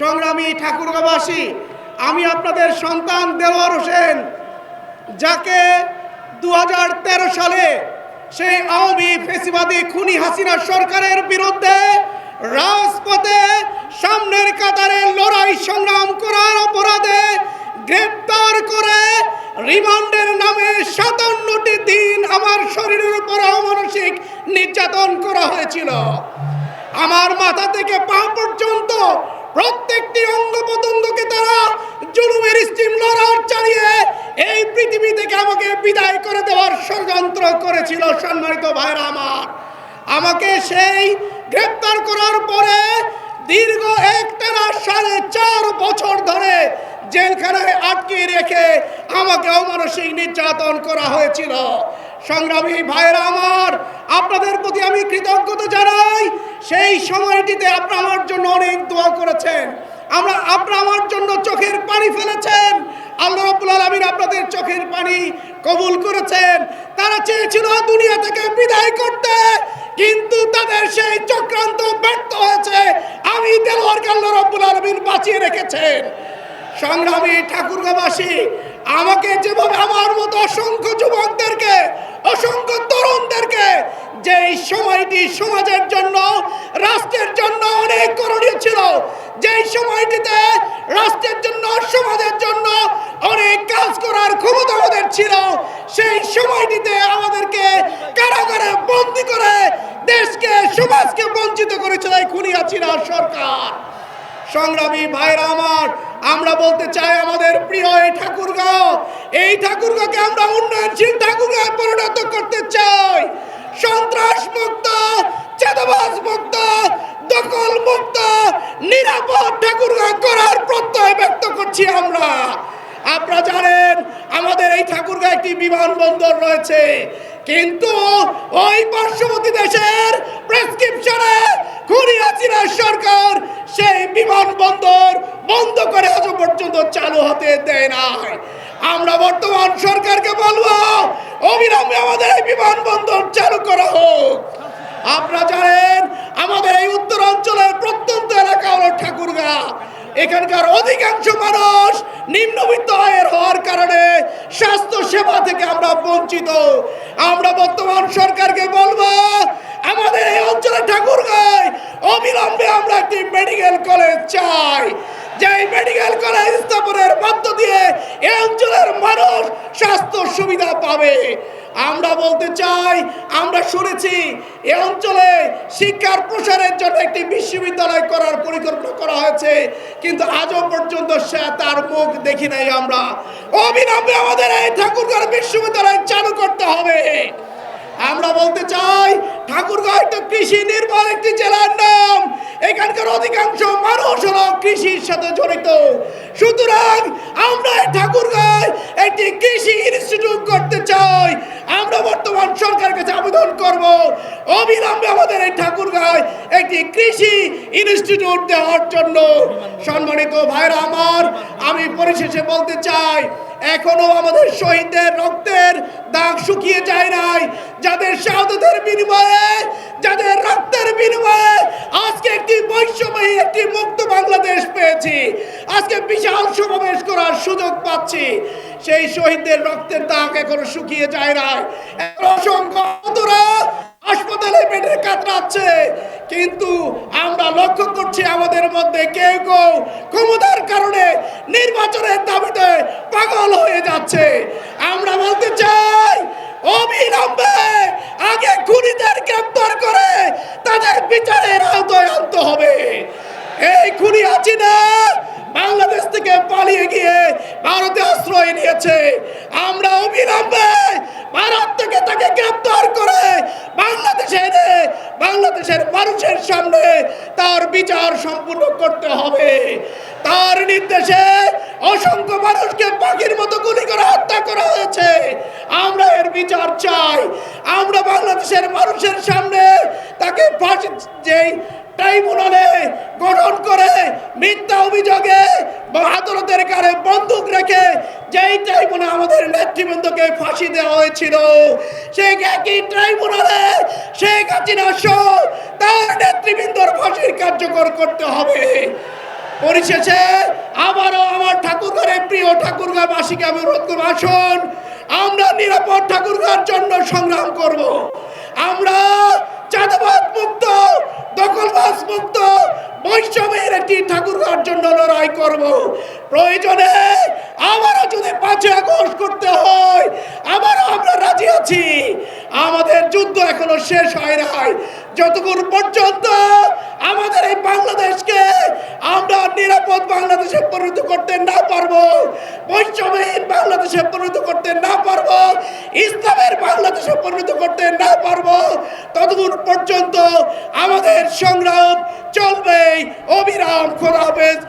সংগ্রামী ঠাকুরগাবাসী আমি আপনাদের সন্তান দেলোয়ার হোসেন, যাকে দু হাজার তেরো সালে সেই আওয়ামী ফেসিবাদী খুনি হাসিনা সরকারের বিরুদ্ধে রাজপথে সামনের কাতারে লড়াই সংগ্রাম করার অপরাধে গ্রেপ্তার করে রিমান্ডের নামে সাতান্নটি দিন আমার শরীরের উপর অমানসিক নির্যাতন করা হয়েছিল। আমার মাথা থেকে পা পর্যন্ত প্রত্যেকটি অঙ্গ প্রত্যঙ্গকে তারা জুলুমের স্টিম লড়ার চালিয়ে এই পৃথিবী থেকে আমাকে বিদায় করে দেওয়ার ষড়যন্ত্র করেছিল সম্মানিত ভাইরা আমার। আমাকে সেই গ্রেপ্তার করার পরে দীর্ঘ একটানা সাড়ে চার বছর ধরে জেলখানায় আটকে রেখে আমাকে অমানসিক নির্যাতন করা হয়েছিল। সংগ্রামী ভাইরা আপনাদের প্রতি আমি কৃতজ্ঞতা জানাই। সেই সময়টিতে আপনারা আমার জন্য অনেক দোয়া করেছেন। আমরা, আপনারা আমার জন্য চোখের পানি ফেলেছেন। আল্লাহ রাব্বুল আলামিন আপনাদের চোখের পানি কবুল করেছেন। তারা চেয়েছিল দুনিয়া থেকে বিদায় করতে, কিন্তু তাদের সেই চক্রান্ত ব্যর্থ হয়েছে। আমি দেলোয়ারকে আল্লাহ রাব্বুল আলামিন বাঁচিয়ে রেখেছেন। সংগ্রামী ঠাকুরগাবাসী আমাকে যেভাবে আমার মতো অসংখ্য যুবকদেরকে, অসংখ্য তরুণদেরকে যে এই সময়টি সমাজের জন্য, রাষ্ট্রের জন্য অনেক করণীয় ছিল, যেই সময়টিতে রাষ্ট্রের জন্য, সমাজের জন্য অনেক কাজ করার ক্ষমতা আমাদের ছিল, সেই সময়টিতে আমাদেরকে কারাগারে বন্দি করে দেশকে, সমাজকে বঞ্চিত করেছিল এই সরকার। সংগ্রামী ভাইরা আমার আমরা বলতে চাই আমাদের প্রিয় এই ঠাকুরগাঁও। এই ঠাকুরগাঁকে আমরা উন্নয়নশীল ঠাকুরগাঁও পরিণত করতে চাই। সন্ত্রাস মুক্ত, চাঁদাবাজ মুক্ত, দখল মুক্ত, নিরাপদ ঠাকুরগাঁও করার প্রত্যয় ব্যক্ত করছি আমরা। আপনারা জানেন, আমাদের এই ঠাকুরগাঁ একটি বিমানবন্দর রয়েছে। কিন্তু ওই পার্শ্ববর্তী খুনি হাসিনা সরকার সেই বিমানবন্দর বন্ধ করে আজ পর্যন্ত চালু হতে দেয় নাই। আমরা বর্তমান সরকারকে বলব, অবিলম্বে আমাদের এই বিমানবন্দর চালু করা হোক। আপনারা জানেন, আমাদের এই উত্তর অঞ্চলের প্রত্যন্ত এলাকা হলো ঠাকুরগাঁ। এখানকার অধিকাংশ মানুষ নিম্নবিত্ত আয়ের হওয়ার কারণে স্বাস্থ্য সেবা থেকে আমরা বঞ্চিত। আমরা বর্তমান সরকারকে বলব, আমাদের এই অঞ্চলে ঠাকুরগাঁয় অবিলম্বে আমরা একটি মেডিকেল কলেজ চাই। যে মেডিকেল কলেজ স্থাপনের মধ্য দিয়ে এ অঞ্চলের মানুষ স্বাস্থ্য সুবিধা পাবে। আমরা বলতে চাই, আমরা শুনেছি এ অঞ্চলে শিক্ষার প্রসারের জন্য একটি বিশ্ববিদ্যালয় করার পরিকল্পনা করা হয়েছে, কিন্তু আজও পর্যন্ত সে তার মুখ দেখি নাই আমরা। অবিলম্বে আমাদের এই ঠাকুরগাঁও বিশ্ববিদ্যালয় চালু করতে হবে। আমরা বলতে চাই ঠাকুরগাঁও একটা কৃষি নির্ভর একটি জেলার নাম। এখানকার অধিকাংশ মানুষ হলো কৃষির সাথে জড়িত। সুতরাং আমরা এই ঠাকুরগাঁয় একটি কৃষি ইনস্টিটিউট করতে চাই। আমরা বর্তমান সরকার কাছে আবেদন করব, অবিলম্বে আমাদের এই ঠাকুরগাঁয় একটি কৃষি ইনস্টিটিউট দেওয়ার জন্য। সম্মানিত ভাইরা আমার, আমি পরিশেষে বলতে চাই, এখনও আমাদের শহীদদের রক্তের দাগ শুকিয়ে যায় নাই। যাদের শাহাদতের বিনিময়ে, যাদের রক্তের বিনিময়ে আজকে একটি বৈষম্যহী একটি মুক্ত বাংলাদেশ পেয়েছি। আজকে বিশাল সমাবেশ করার সুযোগ পাচ্ছি। সেই শহীদদের রক্তের দাগ এখনও শুকিয়ে যায় নাই। অসংখ্য হাসপাতালে বেডে কাতরাচ্ছে। কিন্তু আমরা লক্ষ্য করছি আমাদের মধ্যে কেউ কেউ ক্ষমতার কারণে নির্বাচনের দাবিতে পাগল হয়ে যাচ্ছে। আমরা বলতে চাই, অবিলম্বে আগে খুনিদের গ্রেপ্তার করে তাদের বিচারের আওতায় আনতে হবে। এই খুনি আছি না বাংলাদেশ থেকে পালিয়ে গিয়ে ভারতে আশ্রয় নিয়েছে। আমরা অবিলম্বে ভারত থেকে তাকে গ্রেপ্তার করে বাংলাদেশে এনে বাংলাদেশের মানুষের সামনে তার বিচার সম্পূর্ণ করতে হবে। তার নির্দেশে অসংখ্য মানুষকে পাখির মতো গুলি করে হত্যা করা হয়েছে। আমরা এর বিচার চাই। আমরা বাংলাদেশের মানুষের সামনে তাকে ফাঁসি যেই ট্রাইব্যুনালে গঠন করে মিথ্যা অভিযোগে আদালতের কারে বন্দুক রেখে যেই ট্রাইব্যুনালে আমাদের নেতৃবৃন্দকে ফাঁসি দেওয়া হয়েছিল, সেই একই ট্রাইব্যুনালে শেখ হাসিনা তার নেতৃবৃন্দর ফাঁসির কার্যকর করতে হবে। পরিশেষে আবারও আমার ঠাকুরঘরের প্রিয় ঠাকুরগাঁবাসীকে আমি অনুরোধ করব, আসুন, আমরা নিরাপদ ঠাকুরগাঁর জন্য সংগ্রাম করব। আমরা চাঁদাবাদ মুক্ত, দখলবাজ মুক্ত, বৈষম্যের একটি ঠাকুরগাঁর জন্য লড়াই করব। প্রয়োজনে আবারও যদি পাঁচই আগস্ট করতে হয়, আবারও আমরা রাজি আছি। আমাদের যুদ্ধ এখনও শেষ হয় নাই। যতক্ষণ পর্যন্ত আমাদের এই বাংলাদেশকে আমরা নিরাপদ বাংলাদেশে পরিণত করতে না পারব, বৈষম্যহীন বাংলাদেশে পরিণত করতে না পারব, ইসলামের বাংলাদেশে পরিণত করতে না পারব, ততক্ষণ পর্যন্ত আমাদের সংগ্রাম চলবে অবিরাম হাফেজ।